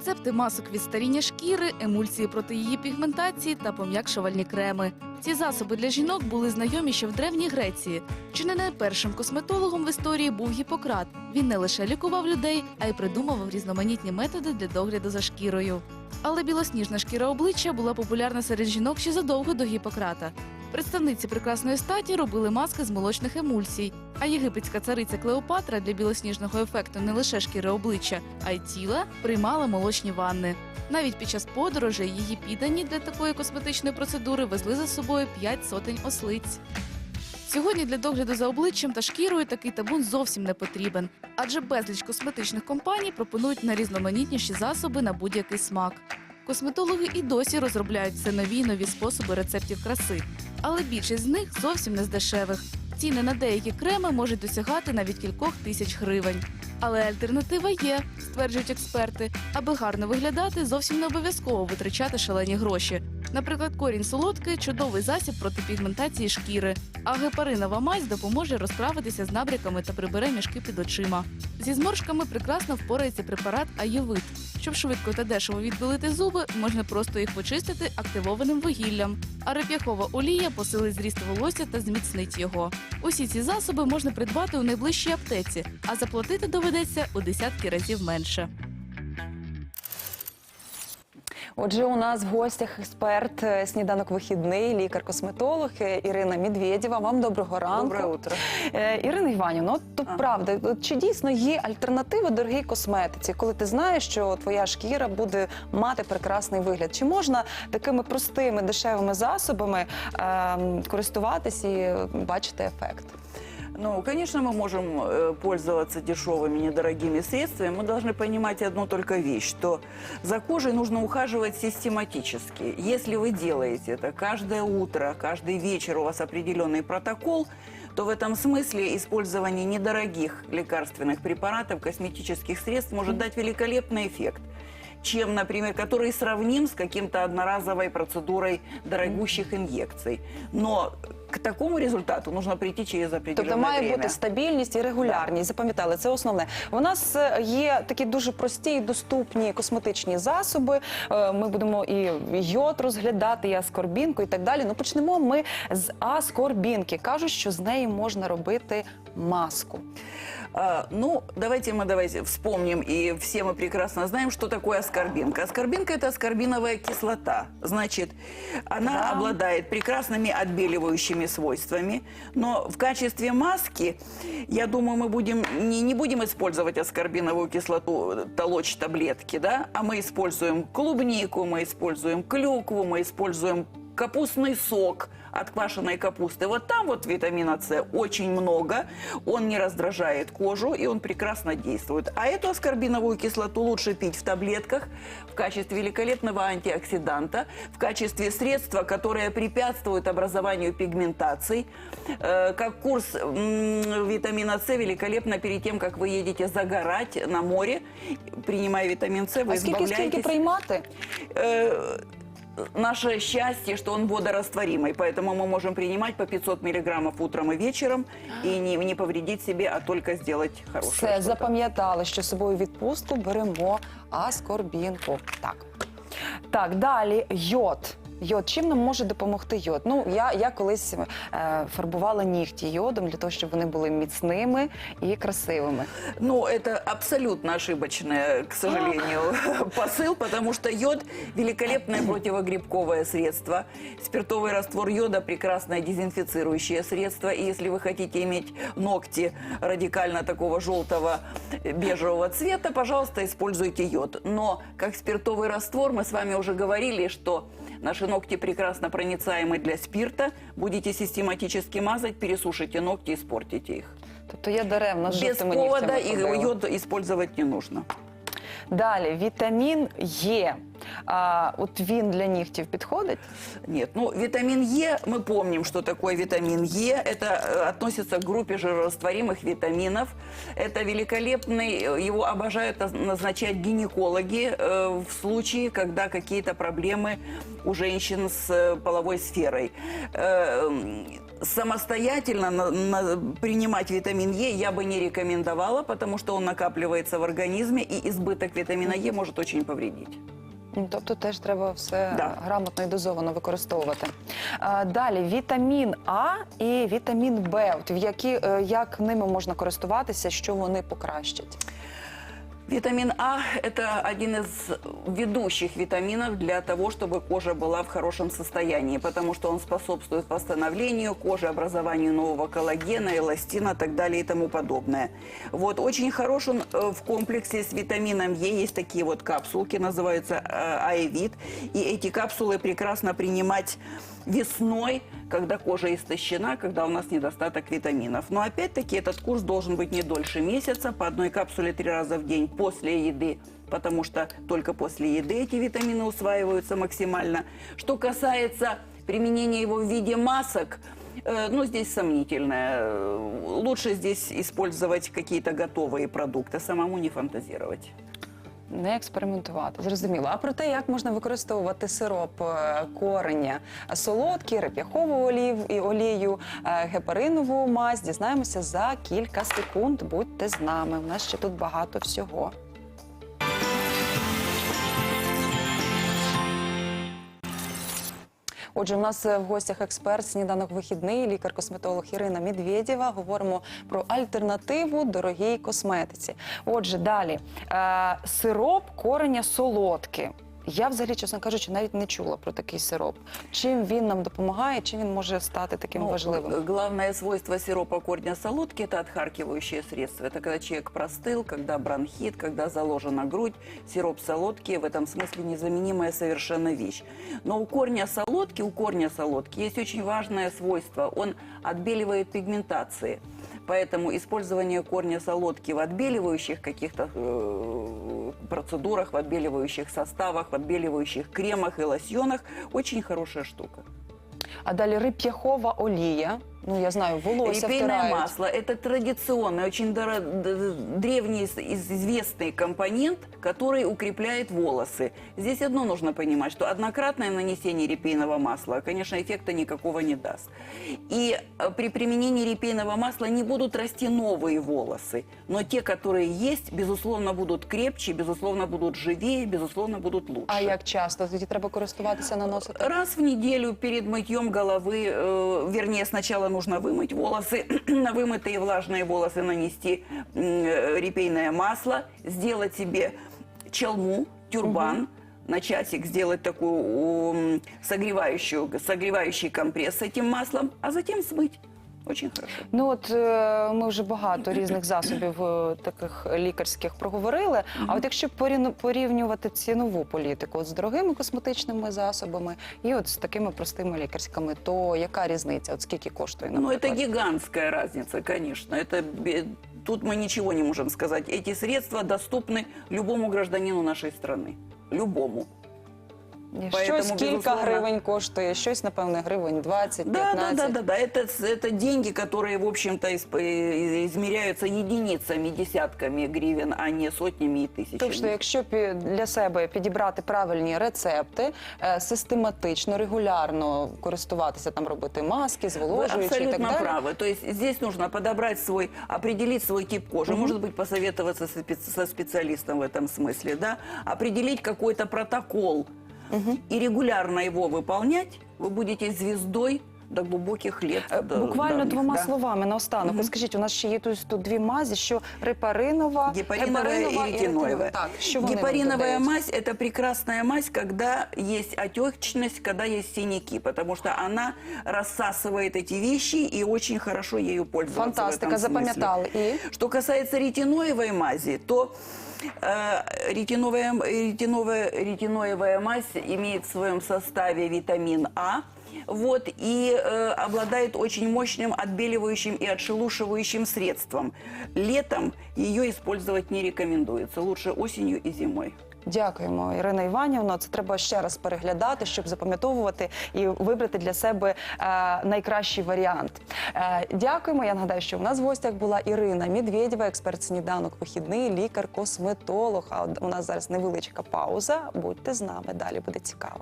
рецепти масок від старіння шкіри, емульсії проти її пігментації та пом'якшувальні креми. Ці засоби для жінок були знайомі ще в древній Греції. Чи не найпершим косметологом в історії був Гіппократ. Він не лише лікував людей, а й придумував різноманітні методи для догляду за шкірою. Але білосніжна шкіра обличчя була популярна серед жінок ще задовго до Гіппократа. Представниці прекрасної статі робили маски з молочних емульсій, а єгипетська цариця Клеопатра для білосніжного ефекту не лише шкіри обличчя, а й тіла приймала молочні ванни. Навіть під час подорожей її піддані для такої косметичної процедури везли за собою п'ять сотень ослиць. Сьогодні для догляду за обличчям та шкірою такий табун зовсім не потрібен, адже безліч косметичних компаній пропонують найрізноманітніші засоби на будь-який смак. Косметологи і досі розробляють все нові й нові способи рецептів краси, але більшість з них зовсім не з дешевих. Ціни на деякі креми можуть досягати навіть кількох тисяч гривень. Але альтернатива є, стверджують експерти. Аби гарно виглядати, зовсім не обов'язково витрачати шалені гроші. Наприклад, корінь солодкий чудовий засіб проти пігментації шкіри, а гепаринова мазь допоможе розправитися з набряками та прибере мішки під очима. Зі зморшками прекрасно впорається препарат Айовит. Щоб швидко та дешево відбілити зуби, можна просто їх почистити активованим вугіллям. А реп'яхова олія посилить зріст волосся та зміцнить його. Усі ці засоби можна придбати у найближчій аптеці, а заплатити доведеться у десятки разів менше. Отже, у нас в гостях експерт е, сніданок вихідний, лікар-косметолог е, Ірина Медведєва. Вам доброго ранку. Доброе утро. Е, Ірина Іванівна, от то А. правда, чи дійсно є альтернатива дорогій косметиці, коли ти знаєш, що твоя шкіра буде мати прекрасний вигляд? Чи можна такими простими дешевими засобами е, користуватись і бачити ефект? Ну, конечно, мы можем э, пользоваться дешевыми, недорогими средствами. Мы должны понимать одну только вещь, что за кожей нужно ухаживать систематически. Если вы делаете это каждое утро, каждый вечер у вас определенный протокол, то в этом смысле использование недорогих лекарственных препаратов, косметических средств может дать великолепный эффект чем, например, который сравним с каким-то одноразовой процедурой дорогущих инъекций. Но к такому результату нужно прийти через определенное Тобто має время. бути стабільність і регулярність. Запам'ятали, це основне. У нас е, є такі дуже прості і доступні косметичні засоби. Е, Ми будемо і йод розглядати, і аскорбінку, і так далі. Ну почнемо ми з аскорбінки. Кажуть, що з неї можна робити маску. А, ну, давайте мы давайте вспомним, и все мы прекрасно знаем, что такое аскорбинка. Аскорбинка – это аскорбиновая кислота. Значит, она Да. обладает прекрасными отбеливающими свойствами, но в качестве маски, я думаю, мы будем, не, не будем использовать аскорбиновую кислоту, толочь таблетки, да, а мы используем клубнику, мы используем клюкву, мы используем капустный сок от квашеной капусты. Вот там вот витамина С очень много, он не раздражает кожу и он прекрасно действует. А эту аскорбиновую кислоту лучше пить в таблетках в качестве великолепного антиоксиданта, в качестве средства, которое препятствует образованию пигментаций. Э, Как курс витамина С великолепно перед тем, как вы едете загорать на море, принимая витамин С, вы А скільки скільки избавляетесь... приймати? Э, наше счастье, что он водорастворимый, поэтому мы можем принимать по 500 миллиграммов утром и вечером и не, не повредить себе, а только сделать хорошее. Все что-то. запам'ятали, що з собою в відпустку беремо аскорбінку. Так. Так, далі йод. Йод, чим нам може допомогти йод? Ну, я, я колись е, фарбувала нігті йодом для того, щоб вони були міцними і красивими. Ну, это абсолютно ошибочный, к сожалению, посыл, потому что йод – великолепное противогрибковое средство. Спиртовый раствор йода – прекрасное дезинфицирующее средство. И если вы хотите иметь ногти радикально такого желтого э, бежевого цвета, пожалуйста, используйте йод. Но как спиртовый раствор, мы с вами уже говорили, что наши ногти прекрасно проницаемы для спирта. Будете систематически мазать, пересушите ногти, испортите их. Тобто я даремно Без жовтими повода нігтями и ходила. йод использовать не нужно. Далі вітамін Е. А, от він для нігтів підходить? Нет, ну витамин Е, мы помним, что такое витамин Е. Это э, относится к группе жирорастворимых витаминов. Это великолепный, э, его обожают наз- назначать гинекологи э, в случае, когда какие-то проблемы у женщин с э, половой сферой. Э, м, самостоятельно на- на- принимать витамин Е я бы не рекомендовала, потому что он накапливается в организме, и избыток витамина Е может очень повредить. Тобто теж треба все Да. грамотно і дозовано використовувати. А, далі вітамін А і вітамін Б. От в які е, як ними можна користуватися, що вони покращать? Витамин А – это один из ведущих витаминов для того, чтобы кожа была в хорошем состоянии, потому что он способствует восстановлению кожи, образованию нового коллагена, эластина и так далее и тому подобное. Вот, очень хорош он э, в комплексе с витамином Е. Есть такие вот капсулки, называются э, Аевит. И эти капсулы прекрасно принимать весной, когда кожа истощена, когда у нас недостаток витаминов. Но опять-таки этот курс должен быть не дольше месяца, по одной капсуле три раза в день после еды, потому что только после еды эти витамины усваиваются максимально. Что касается применения его в виде масок, э, ну, здесь сомнительное. Лучше здесь использовать какие-то готовые продукты, самому не фантазировать. Не експериментувати, зрозуміло. А про те, як можна використовувати сироп е, кореня солодкий, реп'яхову олів і олію, е, гепаринову мазь, дізнаємося за кілька секунд. Будьте з нами. У нас ще тут багато всього. Отже, в нас е, в гостях експерт сніданок вихідний, лікар-косметолог Ірина Медведєва. Говоримо про альтернативу дорогій косметиці. Отже, далі е, сироп кореня солодке. Я взагалі, чесно кажучи, навіть не чула про такий сироп. Чим він нам допомагає, чим він може стати таким Ну, важливим? э, Главное свойство сиропа корня солодки – это отхаркивающее средство. Это когда человек простыл, когда бронхит, когда заложена грудь. Сироп солодки в этом смысле незаменимая совершенно вещь. Но у корня солодки, у корня солодки есть очень важное свойство. Он отбеливает пигментации. Поэтому использование корня солодки в отбеливающих каких-то э, процедурах, в отбеливающих составах, в отбеливающих кремах и лосьонах очень хорошая штука. А далі реп'яхова олія. Ну я знаю, волосся Репейное масло – это традиционный, очень доро- д- древний, из- известный компонент, который укрепляет волосы. Здесь одно нужно понимать, что однократное нанесение репейного масла, конечно, эффекта никакого не даст. И э, при применении репейного масла не будут расти новые волосы, но те, которые есть, безусловно, будут крепче, безусловно, будут живее, безусловно, будут лучше. А як часто? Тоді треба користуватися, наносити? Раз в неделю перед мытьем головы, э, вернее, сначала нужно вымыть волосы, на вымытые влажные волосы нанести м, э, репейное масло, сделать себе челму, тюрбан, на часик сделать такую м, согревающую, согревающий компресс с этим маслом, а затем смыть. Очень хорошо. Ну от е, ми вже багато різних засобів е, таких лікарських проговорили. А от якщо порівну- порівнювати цінову політику от з дорогими косметичними засобами і от з такими простими лікарськими, то яка різниця? От скільки коштує Ну, это наприклад? гигантская разница, конечно. Это бе- тут мы ничего не можем сказать. Эти средства доступны любому гражданину нашей страны. Любому. Щось поэтому, кілька безусловно- гривень коштує, щось, напевне, гривень 20, Да, 15. да, да, да, да. Это, с- это деньги, которые, в общем-то, исп- э, измеряются единицами, десятками гривен, а не сотнями и тысячами. Тобто, якщо пі- для себе підібрати правильні рецепти, е, систематично, регулярно користуватися там, робити маски, Вы зволожуючи і так абсолютно далі. правы. То есть здесь нужно подобрать свой, определить свой тип кожи, может быть, посоветоваться со, спец- со специалистом в этом смысле, да, определить какой-то протокол и регулярно его выполнять, вы будете звездой до глубоких лет. Е, до Буквально давних, двома да. словами наостанок. Ви скажіть, у нас ще є тут, тут дві мазі, що репаринова, Гепариновая и ретиноевая. Так, що вони нам Гепариновая додають? мазь – это прекрасная мазь, когда есть отечность, когда есть синяки, потому что она рассасывает эти вещи и очень хорошо ею пользоваться. в Фантастика, этом смысле. запам'ятали. І Что касается ретиноевой мази, то э, ретиновая, ретиновая, ретиноевая мазь имеет в своем составе витамин А, вот, и э, обладает очень мощным отбеливающим и отшелушивающим средством. Летом ее использовать не рекомендуется, лучше осенью и зимой. Дякуємо, Ірина Іванівна. Це треба ще раз переглядати, щоб запам'ятовувати і вибрати для себе е, найкращий варіант. Е, дякуємо. Я нагадаю, що у нас в гостях була Ірина Медведєва, експерт сніданок вихідний, лікар-косметолог. А у нас зараз невеличка пауза. Будьте з нами. Далі буде цікаво.